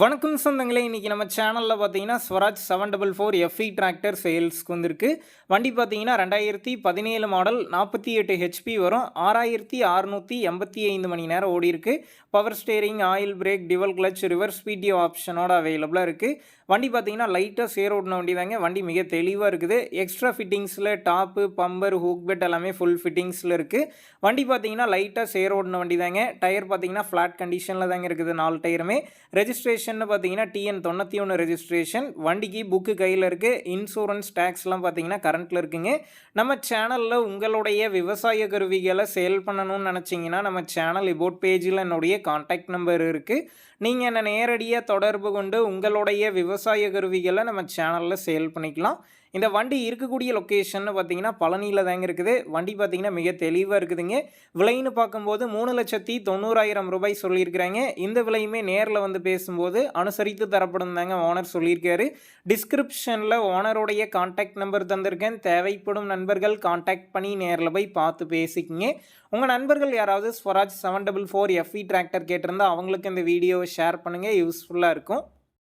வணக்கம் சொந்தங்களே இன்றைக்கி நம்ம சேனலில் பார்த்தீங்கன்னா Swaraj seven double four FE tractor சேல்ஸ்க்கு வந்திருக்கு. வண்டி பார்த்தீங்கன்னா ரெண்டாயிரத்தி பதினேழு மாடல் நாற்பத்தி எட்டு ஹெச்பி வரும். ஆறாயிரத்தி அறநூற்றி எண்பத்தி ஐந்து மணி நேரம் ஓடி இருக்கு power steering oil brake dual clutch reverse ஸ்பீடியோ ஆப்ஷனோட அவைலபிளாக இருக்குது வண்டி பார்த்தீங்கன்னா லைட்டாக சேர் ஓடின வண்டி தாங்க. வண்டி மிக தெளிவாக இருக்குது. எக்ஸ்ட்ரா ஃபிட்டிங்ஸில் டாப்பு பம்பர் ஹூக் பெட் எல்லாமே ஃபுல் ஃபிட்டிங்ஸில் இருக்குது வண்டி பார்த்தீங்கன்னா லைட்டாக சேர் ஓடின வண்டி தாங்க. டயர் பார்த்தீங்கன்னா ஃப்ளாட் கண்டிஷனில் தாங்க இருக்குது. நாலு டயருமே ரெஜிஸ்ட்ரேஷன் பார்த்தீங்கன்னா டிஎன் தொண்ணூற்றி ஒன்று ரெஜிஸ்ட்ரேஷன் வண்டிக்கு புக்கு கையில் இருக்குது இன்சூரன்ஸ் டேக்ஸ்லாம் பார்த்தீங்கன்னா கரண்ட்டில் இருக்குங்க. நம்ம சேனலில் உங்களுடைய விவசாய கருவிகளை சேல் பண்ணணும்னு நினச்சிங்கன்னா நம்ம சேனல் இபோட் பேஜில் என்னுடைய காண்டாக்ட் நம்பர் இருக்குது நீங்கள் என்னை நேரடியாக தொடர்பு கொண்டு உங்களுடைய விவசாய கருவிகளை நம்ம சேனலில் சேல் பண்ணிக்கலாம். இந்த வண்டி இருக்கக்கூடிய லொக்கேஷன் பார்த்தீங்கன்னா பழனியில் தாங்க இருக்குது. வண்டி பார்த்தீங்கன்னா மிக தெளிவாக இருக்குதுங்க. விலைன்னு பார்க்கும்போது மூணு லட்சத்தி தொண்ணூறாயிரம் ரூபாய் சொல்லியிருக்கிறாங்க. இந்த விலையுமே நேரில் வந்து பேசும்போது அனுசரித்து தரப்படும் தாங்க ஓனர் சொல்லியிருக்காரு. டிஸ்கிரிப்ஷனில் ஓனருடைய காண்டாக்ட் நம்பர் தந்திருக்கேன். தேவைப்படும் நண்பர்கள் காண்டாக்ட் பண்ணி நேரில் போய் பார்த்து பேசிக்கிங்க. உங்கள் நண்பர்கள் யாராவது Swaraj seven double four FE tractor கேட்டிருந்தால் அவங்களுக்கு இந்த வீடியோவை ஷேர் பண்ணுங்கள் யூஸ்ஃபுல்லாக இருக்கும்.